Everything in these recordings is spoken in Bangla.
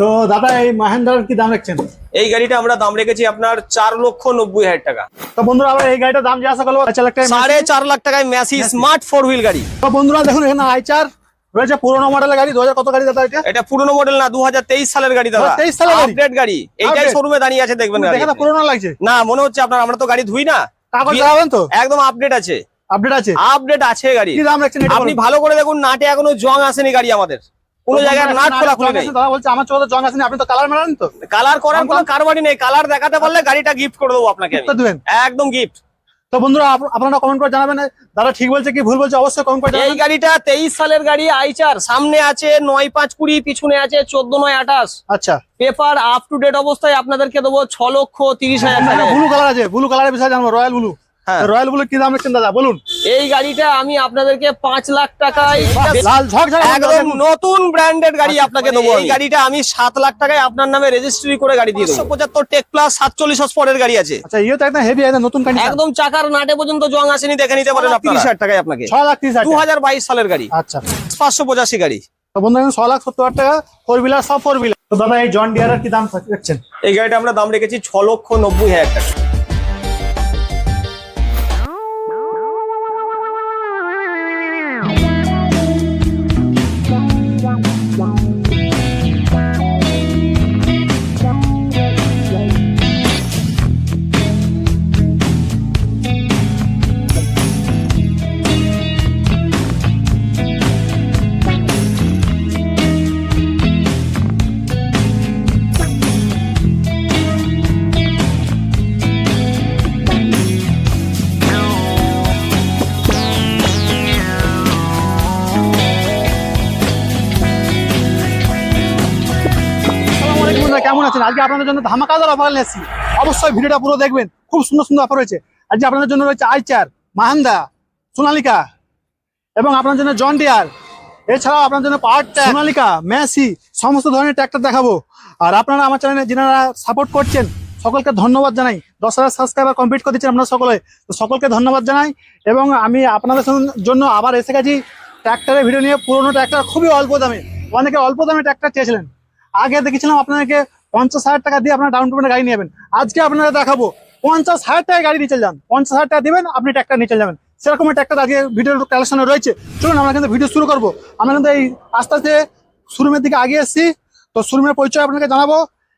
তো দাদা এই মাহেন্দ্রার কি দাম রাখছেন? এই গাড়িটা আমরা দাম রেখেছি আপনার চার লক্ষ নব্বই হাজার টাকা। তো বন্ধুরা আবার এই গাড়িটার দাম জিজ্ঞাসা করব সাড়ে চার লাখ টাকায় ম্যাসি স্মার্ট ফোর হুইল গাড়ি। তো বন্ধুরা দেখুন এখানে আইচার রয়েছে পুরোনো মডেলের গাড়ি দু হাজার কত গাড়ি দাদা এটা? এটা পুরনো মডেল না দু হাজার তেইশ সালের গাড়ি দাদা। 2023 সালের? আপডেট গাড়ি। এইটাই? শোরুমে দাঁড়িয়ে আছে দেখবেন গাড়ি দেখে পুরোনো লাগছে। না মনে হচ্ছে আপনার আমরা তো গাড়ি ধুই না। কাগজ লাগাবেন তো? একদম আপডেট আছে। আপডেট আছে? আপডেট আছে গাড়ি। কি দাম রাখছেন আপনি ভালো করে দেখুন নাটে এখনও জং আসেনি গাড়ি আমাদের। কোনো জায়গায় নাট খোলা খুলে নেই। দাদা বলছে আমার চোখে জং আসেনি আপনি তো কালার তো? কালার করার আমি কোনো কারবারই নেই। কালার দেখাতে পারলে গাড়িটা গিফট করে দেবো আপনাকে একদম গিফট তো বন্ধুরা আপ- আপনারা কমেন্ট করে জানাবেন। দাদা ঠিক বলছে কি ভুল বলছে অবশ্যই কমেন্ট করে এই গাড়িটা তেইশ সালের গাড়ি আইচার। সামনে আছে নয় পাঁচ কুড়ি পিছনে আছে চোদ্দ নয় আঠাশ। আচ্ছা। পেপার আপ টু ডেট অবস্থায় আপনাদেরকে দেবো ছ লক্ষ তিরিশ হাজার ব্লু কালার আছে ব্লু কালারের বিষয়ে জানব রয়্যাল ব্লু। রয়্যাল ব্লু কি দাম রাখছেন দাদা বলুন। এই গাড়িটা আমি আপনাদেরকে পাঁচ লাখ টাকায় লাল একদম নতুন ব্র্যান্ডেড গাড়ি আপনাকে দেবো। এই গাড়িটা আমি সাত লাখ টাকায় আপনার নামে রেজিস্ট্রি করে গাড়ি দিয়ে পঁচাত্তর টেক প্লাস সাতচল্লিশ স্পটের গাড়ি আছে। আচ্ছা ইয়ে তো একদম হেভি একদম নতুন কন্ডিশন একদম চাকার নাটে পর্যন্ত জং আসেনি দেখে নিতে পারেন তিরিশ হাজার টাকায় আপনাকে। ছ লাখ তিরিশ দু হাজার বাইশ সালের গাড়ি। আচ্ছা। পাঁচশো পঁচাশি গাড়ি। তো বন্ধু ছ লাখ সত্তর হাজার টাকা ফোর বিলার সব ফোর তো দাদা এই জন ডিয়ারের কি দাম রাখছেন এই গাড়িটা আমরা দাম রেখেছি ছ লক্ষ নব্বই হাজার টাকা। কেমন আছেন? আজকে আপনাদের জন্য ধামাকাদার অফার নিয়ে এসেছি। অবশ্যই ভিডিওটা পুরো দেখবেন। খুব সুন্দর সুন্দর অফার রয়েছে। আজকে আপনাদের জন্য রয়েছে আইচার মাহান্দা সোনালিকা এবং আপনার জন্য জন ডিয়ার এছাড়াও আপনার জন্য পাওয়ার সোনালিকা, মেসি, সমস্ত ধরনের ট্র্যাক্টর দেখাবো। আর আপনারা আমার চ্যানেলে যারা সাপোর্ট করছেন, সকলকে ধন্যবাদ জানাই। দশ হাজার সাবস্ক্রাইবার কমপ্লিট করে দিচ্ছেন আপনারা সকলে। তো সকলকে ধন্যবাদ জানাই এবং আমি আপনাদের জন্য আবার এসে গেছি ট্র্যাক্টরের ভিডিও নিয়ে। পুরোনো ট্র্যাক্টর খুবই অল্প দামে। অনেকে অল্প দামে ট্র্যাক্টর চেয়েছিলেন। আগে দেখেছিলাম আপনাদেরকে পঞ্চাশ হাজার টাকা দিয়ে আপনার ডাউন পেমেন্টে গাড়ি নেবেন আজকে আপনারা দেখাবো, পঞ্চাশ হাজার টাকায় গাড়ি নিয়ে চলে যান। পঞ্চাশ হাজার টাকা দেবেন, আপনি ট্র্যাক্টর নিয়ে চলে যাবেন। সেরকম ট্র্যাক্টর আজকে ভিডিওর কালেকশনে রয়েছে। চলুন, আমরা কিন্তু ভিডিও শুরু করব। আমরা কিন্তু এই আস্তে আস্তে শোরুমের দিকে আগে এসেছি। তো শোরুমের পরিচয় আপনাকে জানাব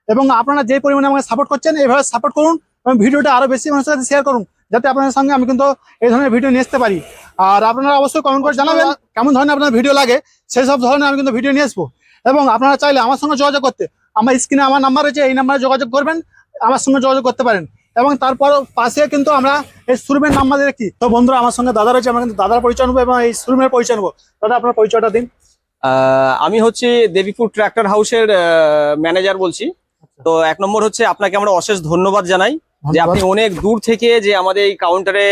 এবং আপনারা যে পরিমাণে আমাকে সাপোর্ট করছেন, এইভাবে সাপোর্ট করুন এবং ভিডিওটা আরও বেশি মানুষের সাথে শেয়ার করুন, যাতে আপনাদের সঙ্গে আমি কিন্তু এই ধরনের ভিডিও নিয়ে আসতে পারি। আর আপনারা অবশ্যই কমেন্ট করে জানাবেন, কেমন ধরনের আপনার ভিডিও লাগে, সেই সব ধরনের আমি কিন্তু ভিডিও নিয়ে আসব। এবং আপনারা চাইলে আমার সঙ্গে যোগাযোগ করতে আমার স্ক্রিনে আমার নাম্বার রয়েছে এই নাম্বারে যোগাযোগ করবেন আমার সঙ্গে যোগাযোগ করতে পারেন। এবং তারপর পাশে কিন্তু আমরা এই শোরুমের নাম্বার দেখি তো বন্ধুরা আমার সঙ্গে দাদা রয়েছে আমরা কিন্তু দাদার পরিচয় নেব এবং এই শোরুমের পরিচয় নেব। দাদা আপনার পরিচয়টা দিন। আমি হচ্ছে দেবীপুর ট্রাক্টর হাউসের ম্যানেজার বলছি। তো এক নম্বর হচ্ছে আপনাকে আমরা অশেষ ধন্যবাদ জানাই যে আপনি অনেক দূর থেকে যে আমাদের এই কাউন্টারে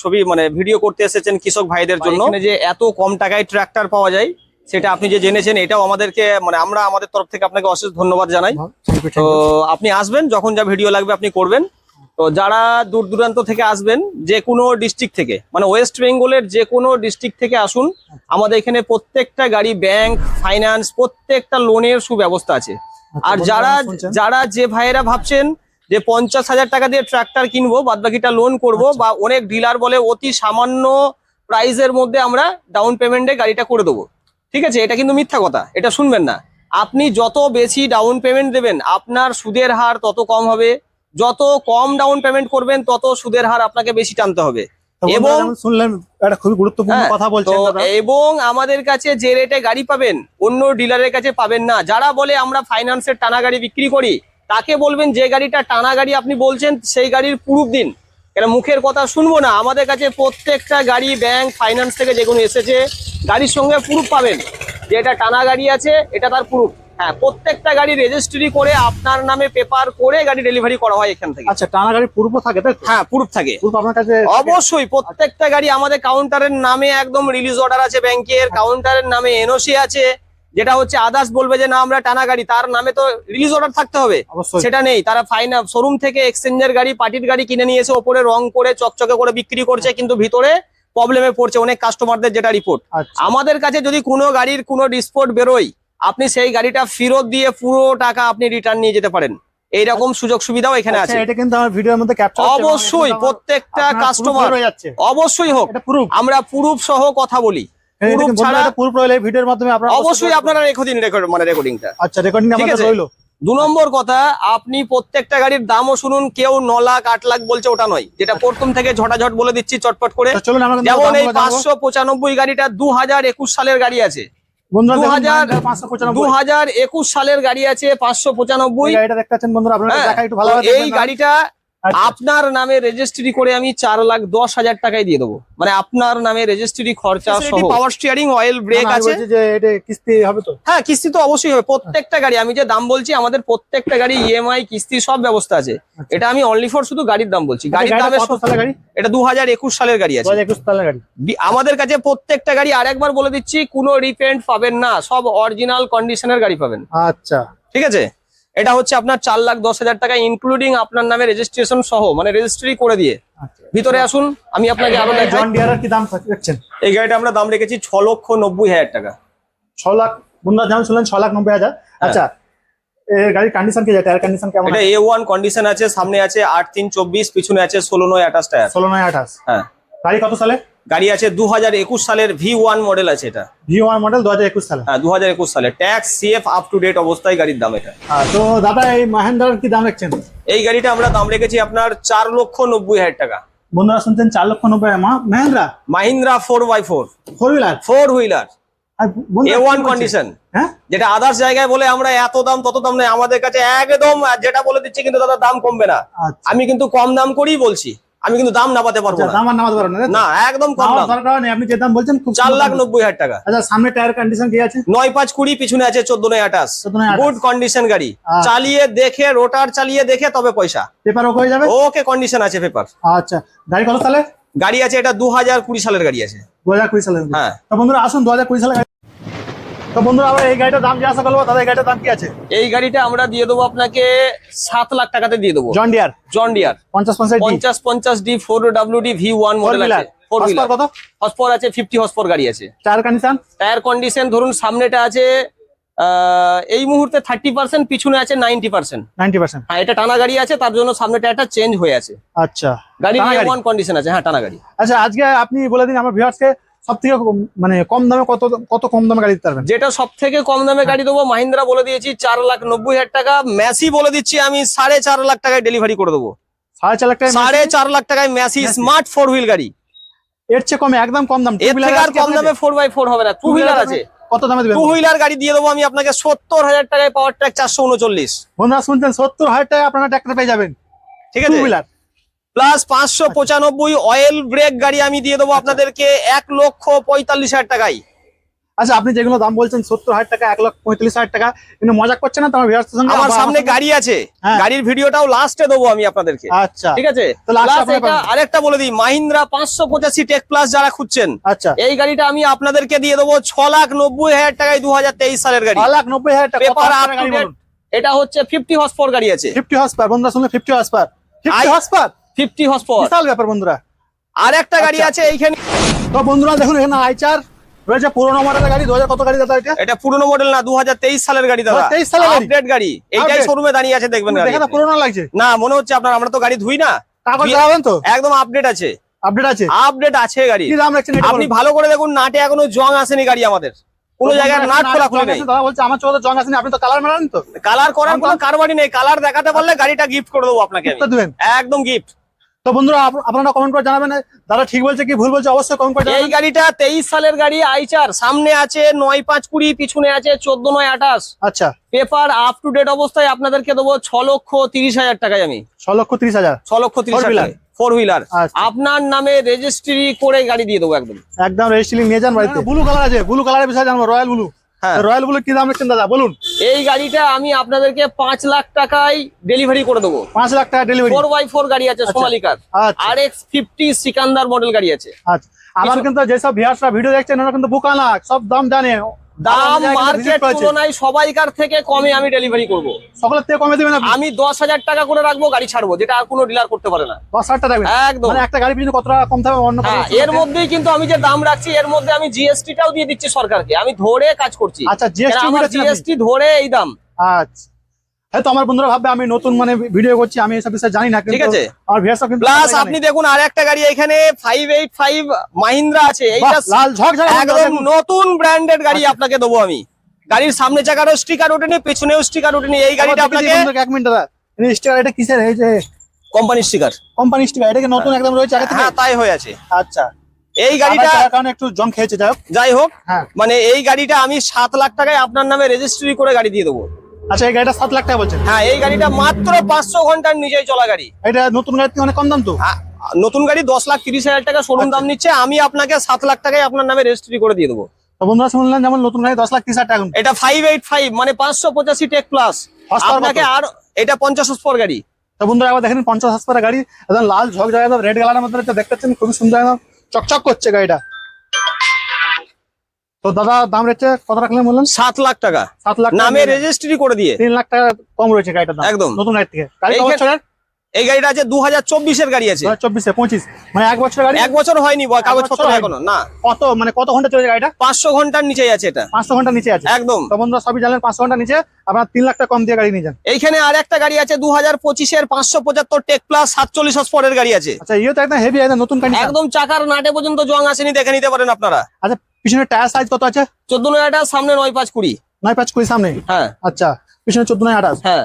ছবি মানে ভিডিও করতে এসেছেন কৃষক ভাইদের জন্য। যে এত কম টাকায় ট্রাক্টর পাওয়া যায়। সেটা আপনি যে জেনেছেন এটাও আমাদেরকে মানে আমরা আমাদের তরফ থেকে আপনাকে অশেষ ধন্যবাদ জানাই। তো আপনি আসবেন যখন যা ভিডিও লাগবে আপনি করবেন। তো যারা দূর দূরান্ত থেকে আসবেন যে কোনো ডিস্ট্রিক্ট থেকে মানে ওয়েস্ট বেঙ্গলের যে কোনো ডিস্ট্রিক্ট থেকে আসুন আমাদের এখানে প্রত্যেকটা গাড়ি ব্যাংক ফাইন্যান্স প্রত্যেকটা লোনের সুব্যবস্থা আছে। আর যারা যারা যে ভাইয়েরা ভাবছেন যে পঞ্চাশ হাজার টাকা দিয়ে ট্রাক্টর কিনবো বাদ বাকিটা লোন করব বা অনেক ডিলার বলে অতি সামান্য প্রাইসের মধ্যে আমরা ডাউন পেমেন্টে গাড়িটা করে দেবো। ঠিক আছে? এটা কিন্তু মিথ্যা কথা। এটা শুনবেন না। আপনি যত বেশি ডাউন পেমেন্ট দেবেন আপনার সুদের হার তত কম হবে। যত কম ডাউন পেমেন্ট করবেন তত সুদের হার আপনাকে বেশি টানতে হবে। এবং শুনলেন একটা খুবই গুরুত্বপূর্ণ হ্যাঁ, কথা বলছেন এবং আমাদের কাছে যে রেটে গাড়ি পাবেন অন্য ডিলারের কাছে পাবেন না। যারা বলে আমরা ফাইন্যান্সের টানা গাড়ি বিক্রি করি তাকে বলবেন যে গাড়িটা টানা গাড়ি আপনি বলছেন সেই গাড়ির প্রুফ দিন। কেন মুখের কথা শুনব না? আমাদের কাছে প্রত্যেকটা গাড়ি ব্যাংক ফাইন্যান্স থেকে যেগুলো এসেছে গাড়ির সঙ্গে প্রুফ পাবেন যে এটা টানা গাড়ি আছে এটা তার প্রুফ হ্যাঁ প্রত্যেকটা গাড়ি রেজিস্ট্রি করে আপনার নামে পেপার করে গাড়ি ডেলিভারি করা হয় এখান থেকে। আচ্ছা টানা গাড়ি পূর্ব থাকে তাই তো? হ্যাঁ প্রুফ থাকে। পূর্ব আপনার কাছে অবশ্যই প্রত্যেকটা গাড়ি আমাদের কাউন্টারের নামে একদম রিলিজ অর্ডার আছে ব্যাংকের কাউন্টারের নামে এনওসি আছে। যেটা হচ্ছে আদার্স বলবে যে না আমরা টানা গাড়ি। তার নামে তো রিলিজ অর্ডার থাকতে হবে। সেটা নেই। তারা ফাইন শোরুম থেকে এক্সচেঞ্জের গাড়ি পার্টির গাড়ি কিনে নিয়ে এসে ওপরে রং করে চকচকে করে বিক্রি করছে কিন্তু ভিতরে প্রবলেমে পড়ছে অনেক কাস্টমারদের যেটা রিপোর্ট আচ্ছা। আমাদের কাছে যদি কোনো গাড়ির কোনো ডিসপোর্ট বেরোয় আপনি সেই গাড়িটা ফেরত দিয়ে পুরো টাকা আপনি রিটার্ন নিয়ে যেতে পারেন। এইরকম সুযোগ সুবিধাও এখানে আচ্ছা, আছে। এটা কিন্তু আমার ভিডিওর মধ্যে ক্যাপচার অবশ্যই প্রত্যেকটা কাস্টমার অবশ্যই হোক। আমরা প্রুফ সহ কথা বলি। ভিডিওর মাধ্যমে আপনারা অবশ্যই আপনারা রেখে রেকর্ড মানে রেকর্ডিংটা আচ্ছা রেকর্ডিং আমাদের রইল। দু নম্বর কথা আপনি প্রত্যেকটা গাড়ির দামও শুনুন কেউ ন লাখ আট লাখ বলছে ওটা নয়। যেটা প্রথম থেকে ঝটাঝট বলে দিচ্ছি চটপট করে। যেমন এই পাঁচশো পঁচানব্বই গাড়িটা দু হাজার একুশ সালের গাড়ি আছে। বন্ধুরা দেখুন 2000 পাঁচশো দু হাজার একুশ সালের গাড়ি আছে পাঁচশো পঁচানব্বই। এই গাড়িটা আপনারা আচ্ছা। আপনার নামে রেজিস্ট্রি করে আমি চার লাখ দশ হাজার টাকায় দিয়ে দেবো। মানে আপনার নামে রেজিস্ট্রি খরচা সহ। পাওয়ার স্টিয়ারিং অয়েল ব্রেক আছে? যে এটা কিস্তি হবে তো? হ্যাঁ কিস্তি তো অবশ্যই হবে। প্রত্যেকটা গাড়ি আমি যে দাম বলছি আমাদের প্রত্যেকটা গাড়ি ইএমআই কিস্তি সব ব্যবস্থা আছে। এটা আমি অনলি ফর শুধু গাড়ির দাম বলছি। গাড়ির আচ্ছা। গাড়িটা দামের গাড়ি? এটা দু হাজার একুশ সালের গাড়ি আছে। আমাদের কাছে প্রত্যেকটা গাড়ি আরেকবার বলে দিচ্ছি কোনো রিপেন্ট পাবেন না। সব অরিজিনাল কন্ডিশনের গাড়ি পাবেন। আচ্ছা। ঠিক আছে? এটা হচ্ছে আপনার চার লাখ দশ হাজার টাকা ইনক্লুডিং আপনার নামে রেজিস্ট্রেশন সহ মানে রেজিস্ট্রি করে দিয়ে। আচ্ছা। ভিতরে আসুন আমি আপনাকে আরও দেখাই। জন ডিয়ারের কি দাম দেখছেন? এই গাড়িটা আমরা দাম রেখেছি ছ লক্ষ নব্বই হাজার টাকা। ছ লাখ বন্ধুরা যেমন শুনলেন ছ লাখ নব্বই হাজার। আচ্ছা এই গাড়ির কন্ডিশন কি টায়ার কন্ডিশন কেমন এটা এ ওয়ান কন্ডিশন আছে সামনে আছে আট তিন চব্বিশ পিছনে আছে ষোলো নয় আঠাশ টায়ার ষোলো নয় আঠাশ। হ্যাঁ। গাড়ি কত সালে? গাড়ি আছে দু হাজার একুশ সালের ভি ওয়ান মডেল আছে এটা। ভি ওয়ান মডেল দু হাজার একুশ সালে। হ্যাঁ দু হাজার একুশ সালে। Tax CF up to date অবস্থায় গাড়ির দাম এটা। তো দাদা এই মাহেন্দ্রার কি দাম রাখছেন? এই গাড়িটা আমরা দাম রেখেছি আপনার চার লক্ষ নব্বই হাজার টাকা। বন্ধুরা শুনছেন চার লক্ষ নব্বই Mahindra? Mahindra four by four four wheeler four wheeler A one condition হ্যাঁ? যেটা আদার্স জায়গায় বলে আমরা এত দাম তত দাম নেই। আমাদের কাছে একদম যেটা বলে দিচ্ছি কিন্তু দাদা দাম কমবে না। আচ্ছা। আমি কিন্তু কম দাম করেই বলছি। আমি কিন্তু দাম নামাতে পারব আচ্ছা, না। দাম নামাতে পারবেন না না একদম কম দাম। দরকার নেই আপনি যে দাম বলছেন খুব চার লাখ দাম। নব্বই হাজার টাকা। আচ্ছা সামনে টায়ার কন্ডিশন কি আছে? নয় পাঁচ কুড়ি পিছনে আছে চোদ্দ নয় আঠাশ। 14 নয় 28 গুড কন্ডিশন গাড়ি। আচ্ছা। চালিয়ে দেখে রোটার চালিয়ে দেখে তবে পয়সা। পেপার ওকে হয়ে যাবে? ওকে কন্ডিশন আছে পেপার আচ্ছা গাড়ি কত সালে? গাড়ি আছে এটা দু হাজার কুড়ি সালের গাড়ি আছে। দু হাজার কুড়ি সালে হ্যাঁ। তো বন্ধুরা আসুন দু হাজার কুড়ি সালে গাড়ি- তো বন্ধুরা আবার এই গাড়িটার দাম জিজ্ঞাসা করব দাদা এই গাড়িটার দাম কি আছে? এই গাড়িটা আমরা দিয়ে দেবো আপনাকে সাত লাখ টাকাতে দিয়ে দেবো। জন ডিয়ার জন ডিয়ার পঞ্চাশ পঞ্চাশ পঞ্চাশ পঞ্চাশ D four W D V one model আছে। ফোর হুইলার কত? হসপর আছে ফিফটি হসপর গাড়ি আছে। টায়ার কন্ডিশন টায়ার কন্ডিশন ধরুন সামনেটা আছে এই মুহূর্তে থার্টি পার্সেন্ট পিছনে আছে নাইনটি পার্সেন্ট নাইনটি পার্সেন্ট হ্যাঁ এটা টানা গাড়ি আছে তার জন্য সামনে টায়ারটা চেঞ্জ হয়ে আছে। আচ্ছা। গাড়ি? ওয়ান কন্ডিশন আছে হ্যাঁ টানা গাড়ি। আচ্ছা আজকে আপনি বলে দিন আমার ভিউয়ার্সকে সব থেকে মানে কম দামে কত কত কম দামে গাড়ি দিতে পারবেন? যেটা সব থেকে কম দামে গাড়ি দেবো মাহিন্দ্রা বলে দিয়েছি চার লাখ নব্বই হাজার টাকা। ম্যাসি বলে দিচ্ছি আমি সাড়ে চার লাখ টাকায় ডেলিভারি করে দেবো। সাড়ে চার লাখ টাকা সাড়ে চার লাখ টাকায় ম্যাসি স্মার্ট ফোর হুইল গাড়ি। এর চেয়ে কমে একদম কম দাম এর থেকে আর কম দামে ফোর বাই ফোর হবে না টু হুইলার আছে কত দামে দিবেন? টু হুইলার গাড়ি দিয়ে দেবো আমি আপনাকে সত্তর হাজার টাকায় পাওয়ার ট্র্যাক চারশো উনচল্লিশ। বন্ধুরা শুনছেন সত্তর হাজার টাকা আপনারা ট্র্যাক্টর পেয়ে যাবেন। ঠিক টু আছে? হুইলার প্লাস পাঁচশো পঁচানব্বই অয়েল ব্রেক গাড়ি আমি দিয়ে দেবো আপনাদেরকে এক লক্ষ পঁয়তাল্লিশ হাজার টাকায়। আচ্ছা আপনি যেগুলো দাম বলছেন সত্তর হাজার টাকা এক লাখ পঁয়তাল্লিশ হাজার টাকা কিন্তু মজা করছেন না? তোমার আমার সামনে গাড়ি আছে। হ্যাঁ। গাড়ির ভিডিওটাও লাস্টে দেবো আমি আপনাদেরকে। আচ্ছা। ঠিক আছে। আরেকটা বলে দিই মাহিন্দ্রা পাঁচশো পঁচাশি টেক প্লাস যারা খুঁজছেন আচ্ছা। এই গাড়িটা আমি আপনাদেরকে দিয়ে দেবো ছ লাখ নব্বই হাজার টাকায় দু হাজার তেইশ সালের গাড়ি। লাখ নব্বই হাজার টাকা এটা হচ্ছে ফিফটি হর্স পাওয়ার গাড়ি আছে। ফিফটি হর্স পার বন্ধুরা শুনলে fifty horsepower fifty I- horsepower fifty horsepower বিশাল ব্যাপার বন্ধুরা। আর একটা গাড়ি আচ্ছা। আছে এইখানে তো বন্ধুরা দেখুন এখানে আইচার রয়েছে পুরোনো মডেলের গাড়ি কত গাড়ি দাদা এটা? এটা পুরনো মডেল না দু হাজার তেইশ সালের গাড়ি দাদা। 2023 সালের গাড়ি? আপডেট গাড়ি। এইটাই? শোরুমে দাঁড়িয়ে আছে দেখবেন গাড়ি। পুরোনো লাগছে। না মনে হচ্ছে আপনার আমরা তো গাড়ি ধুই না। কাগজ লাগাবেন তো? একদম আপডেট আছে। আপডেট আছে? আপডেট আছে গাড়ি। কি দাম রাখছেন আপনি ভালো করে দেখুন নাটে এখনও জং আসেনি গাড়ি আমাদের। কোনো জায়গায় নাট খোলা খুলে নেই। দাদা বলছে আমার চোখে জং আসেনি আপনি তো কালার মারান তো? কালার করার কোনো কারবারই নেই। কালার দেখাতে পারলে গাড়িটা গিফট করে দেবো আপনাকে একদম গিফট তো বন্ধুরা আপনারা কমেন্ট করে জানাবেন দাদা ঠিক বলছে কি ভুল বলছে অবশ্যই কমেন্ট করে এই গাড়িটা তেইশ সালের গাড়ি আইচার। সামনে আছে নয় পাঁচ কুড়ি পিছনে আছে চোদ্দ নয় আঠাশ। আচ্ছা। পেপার আপ টু ডেট অবস্থায় আপনাদেরকে দেবো ছ লক্ষ তিরিশ হাজার টাকায় আমি। ছ লক্ষ তিরিশ হাজার। ছ লক্ষ তিরিশ wheeler? ফোর হুইলার আচ্ছা। আপনার নামে রেজিস্ট্রি করে গাড়ি দিয়ে দেবো একদম। একদম রেজিস্ট্রি নিয়ে যান বাড়িতে। ব্লু কালার আছে ব্লু কালারের বিষয়ে জানব রয়্যাল ব্লু রয়্যাল বুলেট কি দাম রাখছেন দাদা? বলুন। এই গাড়িটা আমি আপনাদেরকে পাঁচ লাখ টাকায় ডেলিভারি করে দেবো। পাঁচ লাখ টাকা ডেলিভারি ফোর বাই ফোর গাড়ি আছে সোমালিকার। আচ্ছা। আর এক্স ফিফটি সিকান্দার মডেল গাড়ি আছে। আচ্ছা। আমার কিন্তু যেসব ভিয়ার্সরা ভিডিও দেখছেন ওরা কিন্তু বুকানা সব দাম জানে। দাম মার্কেট তুলনায় সবাইকার থেকে কমে আমি ডেলিভারি করব। সকলের থেকে কমে দেবেন আমি দশ হাজার টাকা করে রাখব গাড়ি ছাড়বো যেটা আর কোনো ডিলার করতে পারে না। দশ হাজার টাকা একদম। মানে একটা গাড়ি পিছনে কত টাকা কম থাকবে অন্য হ্যাঁ এর মধ্যেই কিন্তু আমি যে দাম রাখছি এর মধ্যে আমি জিএসটি টাও দিয়ে দিচ্ছি সরকারকে। আমি ধরে কাজ করছি। আচ্ছা জিএসটি ধরে এই দাম। আচ্ছা। হয়তো আমার বন্ধুরা ভাববে আমি নতুন মানে ভিডিও করছি আমি এসব বিষয়ে জানি না ঠিক আছে? আমার ভিউয়ার্স প্লাস আপনি দেখুন আর একটা গাড়ি এখানে ফাইভ এইট ফাইভ মাহিন্দ্রা আছে এইটা লাল ঝকঝকে একদম নতুন ব্র্যান্ডেড গাড়ি আপনাকে দেবো আমি। গাড়ির সামনে চাকারও স্টিকার ওঠেনি পেছনেও স্টিকার ওঠেনি এই গাড়িটা আপনাকে এক মিনিট দাদা। স্টিকার এটা কিসের? এই যে কোম্পানি স্টিকার কোম্পানি স্টিকার এটা কি নতুন একদম রয়েছে আগে থেকে? হ্যাঁ তাই হয়ে আছে। আচ্ছা। এই গাড়িটা কারণে একটু জং খেয়েছে যাই হোক। যাই হোক হ্যাঁ। মানে এই গাড়িটা আমি সাত লাখ টাকায় আপনার নামে রেজিস্ট্রি করে গাড়ি দিয়ে দেবো। আচ্ছা এই গাড়িটা সাত লাখ টাকা বলছেন? হ্যাঁ এই গাড়িটা মাত্র পাঁচশো ঘণ্টার নিজেই চলা গাড়ি। এটা নতুন গাড়ি থেকে অনেক কম দাম তো? নতুন গাড়ি দশ লাখ তিরিশ হাজার টাকা শোরুম দাম নিচ্ছে আমি আপনাকে সাত লাখ টাকায় আপনার নামে রেজিস্ট্রি করে দিয়ে দেবো। তো বন্ধুরা শুনলেন যেমন নতুন গাড়ি দশ লাখ তিরিশ হাজার টাকা এটা ফাইভ এইট ফাইভ মানে পাঁচশো পঁচাশি টেক প্লাস আপনাকে আর এটা পঞ্চাশ স্পর গাড়ি। তো বন্ধুরা দেখেন পঞ্চাশ হাজার গাড়ি একদম লাল ঝকঝকে রেড কালারের মধ্যে রয়েছে, দেখতে পাচ্ছেন খুবই সুন্দর একদম চকচক করছে গাড়িটা। তো দাদা দাম রয়েছে কত রাখলেন বললেন? সাত লাখ টাকা। সাত লাখ নামে রেজিস্ট্রি করে দিয়ে। তিন লাখ টাকা কম রয়েছে গাড়িটার দাম। একদম। নতুন গাড়ি থেকে। এই গাড়িটা আছে দু হাজার চব্বিশের গাড়ি আছে। চব্বিশে পঁচিশ। মানে এক বছর গাড়ি? এক বছর হয়নি কাগজপত্র এখনও না। কত মানে কত ঘণ্টা চলেছে গাড়িটা? পাঁচশো ঘণ্টার নিচেই আছে এটা। পাঁচশো ঘণ্টা নিচে আছে? একদম। তো বন্ধুরা সবই জানেন পাঁচশো ঘণ্টা নিচে আপনার তিন লাখ টাকা কম দিয়ে গাড়ি নিয়ে যান। এইখানে আর একটা গাড়ি আছে দু হাজার পঁচিশের পাঁচশো পঁচাত্তর টেক প্লাস সাতচল্লিশ স্পরের গাড়ি আছে। আচ্ছা ইয়ে তো একদম হেভি একদম নতুন গাড়ি একদম চাকার নাটে পর্যন্ত জং আসেনি দেখে নিতে পারেন আপনারা। আচ্ছা পিছনে টায়ার সাইজ কত আছে? চোদ্দ নয়টা সামনে নয় পাঁচ কুড়ি। নয় পাঁচ কুড়ি সামনে? হ্যাঁ। আচ্ছা পিছনে চোদ্দ নয় আঠাশ। হ্যাঁ।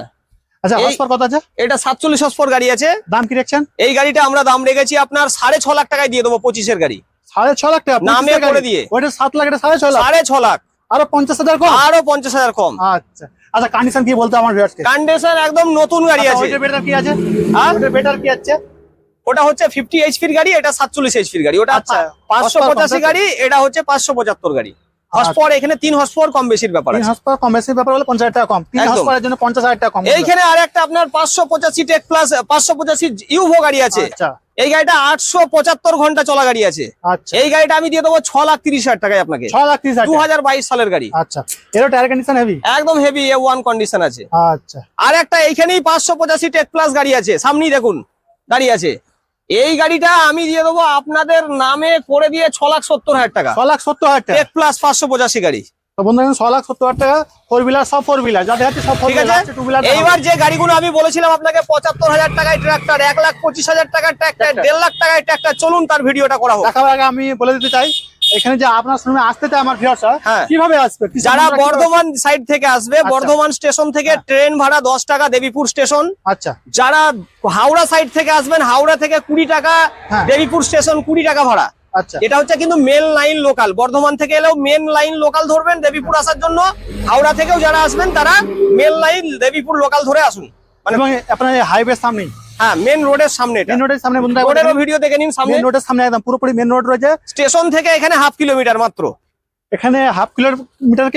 আচ্ছা হসপার কত আছে? এটা সাতচল্লিশ গাড়ি আছে। দাম কি রাখছেন? এই গাড়িটা আমরা দাম রেখেছি আপনার সাড়ে ছ লাখ টাকায় দিয়ে দেবো পঁচিশের গাড়ি। সাড়ে ছ লাখ টাকা নামে করে দিয়ে। ওইটা সাত লাখ এটা সাড়ে ছ লাখ? সাড়ে ছ লাখ। আরও পঞ্চাশ হাজার কম? আরও পঞ্চাশ হাজার কম। আচ্ছা। আচ্ছা কন্ডিশন কি বলতে আমার ভিউয়ার্সকে কন্ডিশন একদম নতুন গাড়ি আছে। ওইটা বেটার কি আছে? হ্যাঁ? ওইটা বেটার কি আছে? ওটা হচ্ছে ফিফটি এইচপির গাড়ি এটা সাতচল্লিশ এইচপির গাড়ি। ওটা আচ্ছা, পাঁচশো horsepower পঁচাশি কম, গাড়ি এটা হচ্ছে পাঁচশো পঁচাত্তর গাড়ি। হসপর এখানে তিন হসপর কম বেশির ব্যাপার তিন হসপার কম বেশি ব্যাপার হলে পঞ্চাশ টাকা কম। তিন। হসপারের জন্য পঞ্চাশ হাজার টাকা কম। এইখানে আর একটা আপনার পাঁচশো পঁচাশি টেক প্লাস পাঁচশো পঁচাশি ইউভো গাড়ি আছে। আচ্ছা। এই গাড়িটা আটশো পঁচাত্তর ঘণ্টা চলা গাড়ি আছে। আচ্ছা। এই গাড়িটা আমি দিয়ে দেবো ছ লাখ তিরিশ হাজার টাকায় আপনাকে। ছ লাখ তিরিশ হাজার দু। হাজার বাইশ সালের গাড়ি। আচ্ছা। এরও টায়ার কন্ডিশন হেভি একদম হেভি এ ওয়ান কন্ডিশন আছে। আচ্ছা। আর একটা এইখানেই পাঁচশো পঁচাশি টেক প্লাস গাড়ি আছে। সামনেই দেখুন গাড়ি আছে। এই গাড়িটা আমি দিয়ে দেবো আপনাদের নামে করে দিয়ে ছ লাখ সত্তর হাজার টাকা। ছ লাখ সত্তর হাজার টাকা। এক প্লাস পাঁচশো পঁচাশি গাড়ি। তো বন্ধু দেখুন ছ লাখ সত্তর হাজার টাকা ফোর হুইলার সব ফোর হুইলার যাদের দেখাচ্ছে সব ঠিক আছে? টু হুইলার এইবার যে গাড়িগুলো আমি বলেছিলাম আপনাকে পঁচাত্তর হাজার টাকায় ট্রাক্টর এক লাখ পঁচিশ হাজার টাকার ট্রাক্টর দেড় লাখ টাকায় ট্রাক্টর চলুন তার ভিডিওটা করা হোক। দেখাবার আগে আমি বলে দিতে চাই এখানে যে আপনার শুনে আসতে আমার ভিউয়ার্সরা হ্যাঁ। কীভাবে আসবে? যারা বর্ধমান সাইড থেকে আসবে আচ্ছা। বর্ধমান স্টেশন থেকে ট্রেন ভাড়া দশ টাকা দেবীপুর স্টেশন আচ্ছা। যারা হাওড়া সাইড থেকে আসবেন হাওড়া থেকে কুড়ি টাকা হ্যাঁ। দেবীপুর স্টেশন কুড়ি টাকা ভাড়া। আচ্ছা। এটা হচ্ছে কিন্তু মেন লাইন লোকাল বর্ধমান থেকে এলেও মেন লাইন লোকাল ধরবেন দেবীপুর আসার জন্য। হাওড়া থেকেও যারা আসবেন তারা মেন লাইন দেবীপুর লোকাল ধরে আসুন। মানে আপনার হাইওয়ে সামনে হ্যাঁ মেন রোডের সামনে মেন রোডের সামনে বন্ধুরা রোডেরও ভিডিও দেখে নিন সামনে। মেন রোডের সামনে একদম পুরোপুরি মেন রোড রয়েছে। স্টেশন থেকে এখানে হাফ কিলোমিটার মাত্র। এখানে হাফ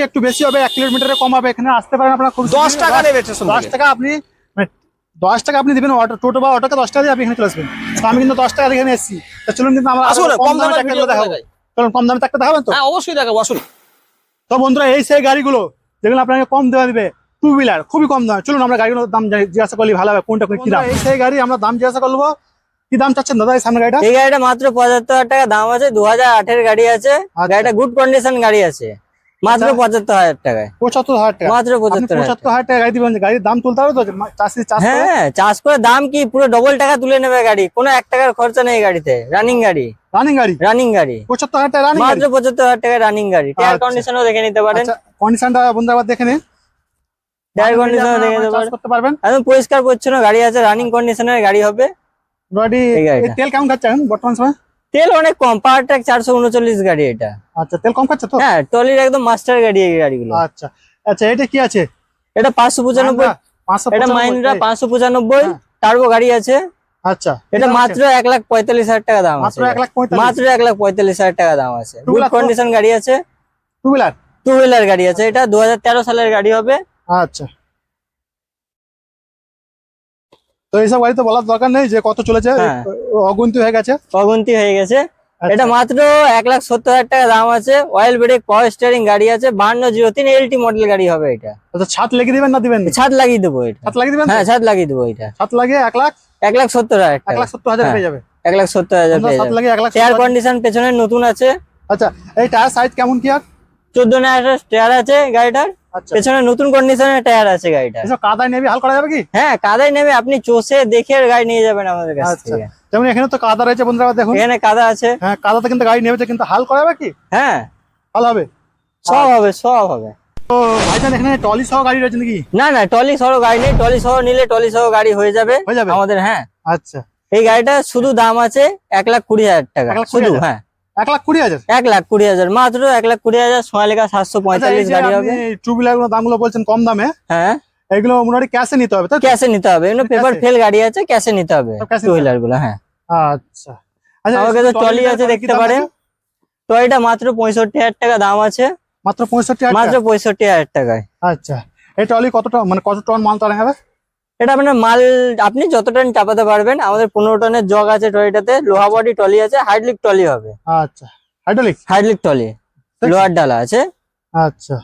একটু বেশি হবে এক কিলোমিটারে কম হবে এখানে আসতে পারেন আপনার খুব দশ টাকা নেবে স্টেশন দশ টাকা আপনি মানে দশ টাকা আপনি দিবেন অটো টোটো বা অটোকে দশ টাকা দিয়ে আপনি এখানে চলে আসবেন। আমি কিন্তু দশ টাকা দিয়ে এখানে এসেছি। তো চলুন কিন্তু আমরা কম দামে একটা ভিডিও দেখাবো। চলুন কম দামে একটা দেখাবেন তো? হ্যাঁ অবশ্যই দেখাবো আসুন। তো বন্ধুরা এই সেই গাড়িগুলো যেগুলো আপনাকে কম দেওয়া দিবে টু হুইলার খুবই কম দাম। চলুন আমরা গাড়িগুলোর দাম জিজ্ঞাসা করলে ভালো হবে কোনটা কি দাম। সেই গাড়ি আমরা দাম জিজ্ঞাসা করব কি দাম চাচ্ছেন দাদা এই সামনে গাড়িটা? এই গাড়িটা মাত্র পঁচাত্তর হাজার টাকা দাম আছে দু হাজার আটের গাড়ি আছে। গাড়িটা গুড কন্ডিশন গাড়ি আছে। মাত্র আচ্ছা। পঁচাত্তর হাজার টাকায়। পঁচাত্তর হাজার টাকা। মাত্র পঁচাত্তর পঁচাত্তর হাজার টাকা গাড়ি দিবেন গাড়ির দাম তুলতে হবে তো? চাষি চাষ হ্যাঁ চাষ করে দাম কি পুরো ডবল টাকা তুলে নেবে গাড়ি? কোনো এক টাকার খরচা নেই গাড়িতে রানিং গাড়ি। রানিং গাড়ি? রানিং গাড়ি। পঁচাত্তর হাজার টাকা রানিং গাড়ি? মাত্র পঁচাত্তর হাজার টাকা রানিং গাড়ি। টায়ার আচ্ছা। কন্ডিশনও দেখে নিতে পারেন। আচ্ছা কন্ডিশনটা বন্ধু আবার দেখে নিন। টায়ার কন্ডিশনও দেখে চাষ করতে পারবেন। একদম পরিষ্কার পরিচ্ছন্ন গাড়ি আছে রানিং কন্ডিশনের গাড়ি হবে। গাড়ি তেল কেমন খাচ্ছে বর্তমান সময়? তেল অনেক কম পাওয়ার ট্র্যাক চারশো উনচল্লিশ গাড়ি এটা। আচ্ছা তেল কম খাচ্ছে তো? হ্যাঁ টলির একদম মাস্টার গাড়ি এই গাড়িগুলো। আচ্ছা আচ্ছা এটা কি আছে? এটা পাঁচশো পঁচানব্বই। এটা মাহিন্দ্রা পাঁচশো পঁচানব্বই হ্যাঁ। টার্বো গাড়ি আছে। আচ্ছা এটা মাত্র এক লাখ পঁয়তাল্লিশ হাজার টাকা দাম আছে এক লাখ পঁয়তাল্লিশ। মাত্র এক লাখ পঁয়তাল্লিশ হাজার টাকা দাম আছে। গুড কন্ডিশন গাড়ি আছে। টু হুইলার টু হুইলার গাড়ি আছে এটা। দু হাজার তেরো সালের গাড়ি হবে। আচ্ছা। তো এইসব গাড়ি তো বলার দরকার নেই যে কত চলেছে? হ্যাঁ। অগুন্তি হয়ে গেছে? অগুন্তি হয়ে গেছে। আচ্ছা। এটা মাত্র এক লাখ সত্তর হাজার টাকা দাম আছে। অয়েল ব্রেক পাওয়ার স্টিয়ারিং গাড়ি আছে। বান্ন জিরো তিন এলটি মডেল গাড়ি হবে এটা। আচ্ছা ছাদ লেগে দিবেন না দিবেন? ছাদ লাগিয়ে দেবো এটা। ছাদ লাগিয়ে দিবেন? হ্যাঁ ছাদ লাগিয়ে দেবো এটা। ছাদ লাগিয়ে এক লাখ? এক লাখ সত্তর হাজার এক লাখ সত্তর হাজার। পেয়ে যাবে। এক লাখ সত্তর হাজার পেয়ে যাবে। এক লাখ টায়ার কন্ডিশন পেছনে নতুন আছে। আচ্ছা এই টায়ার সাইজ কেমন কি আর? চোদ্দ না টায়ার আছে গাড়িটার। আচ্ছা। পেছনে নতুন কন্ডিশনের টায়ার আছে এসব কাদায় নেবে হাল করা যাবে কি? হ্যাঁ কাদায় নেবে আপনি চষে দেখে গাড়ি নিয়ে যাবেন আমাদের কাছ আচ্ছা। যেমন এখানে তো কাদা রয়েছে বন্ধুরা দেখুন। এখানে কাদা আছে। হ্যাঁ কাদাতে কিন্তু গাড়ি নেমেছে কিন্তু হাল করা যাবে কি? হ্যাঁ। ভালো হবে? সব হবে সব হবে। তো ভাইজান এখানে টলি সহ গাড়ি রয়েছে নাকি? না না টলি সহ গাড়ি নেই। টলি সহ নিলে টলি সহ গাড়ি হয়ে যাবে। আমাদের হ্যাঁ। আচ্ছা। এই গাড়িটা শুধু দাম আছে এক লাখ কুড়ি হাজার টাকা। শুধু হ্যাঁ। এক লাখ কুড়ি হাজার? এক লাখ কুড়ি হাজার মাত্র এক লাখ কুড়ি হাজার সোনালিকা সাতশো পঁয়তাল্লিশ গাড়ি হবে। টু হুইলারগুলো বলছেন কম দামে হ্যাঁ। এগুলো মোটামুটি ক্যাশে নিতে হবে তো? ক্যাশে নিতে হবে এগুলো পেপার ফেল গাড়ি আছে ক্যাশে নিতে হবে টু হুইলারগুলো হ্যাঁ। আচ্ছা। আচ্ছা আমার কাছে টলি টলি আছে দেখতে পারেন? মাত্র পঁয়ষট্টি হাজার টাকা দাম আছে। মাত্র পঁয়ষট্টি মাত্র পঁয়ষট্টি হাজার টাকায়। আচ্ছা এই টলি কত টন মানে কত টন মাল টানা হবে? এটা আপনার মাল আপনি যত টন চাপাতে পারবেন আমাদের পনেরো টনের জগ আছে টলিটাতে লোহা বডি টলি আছে হাইড্রোলিক টলি হবে। আচ্ছা হাইড্রোলিক হাইড্রোলিক টলি লোহার ডালা আছে। আচ্ছা।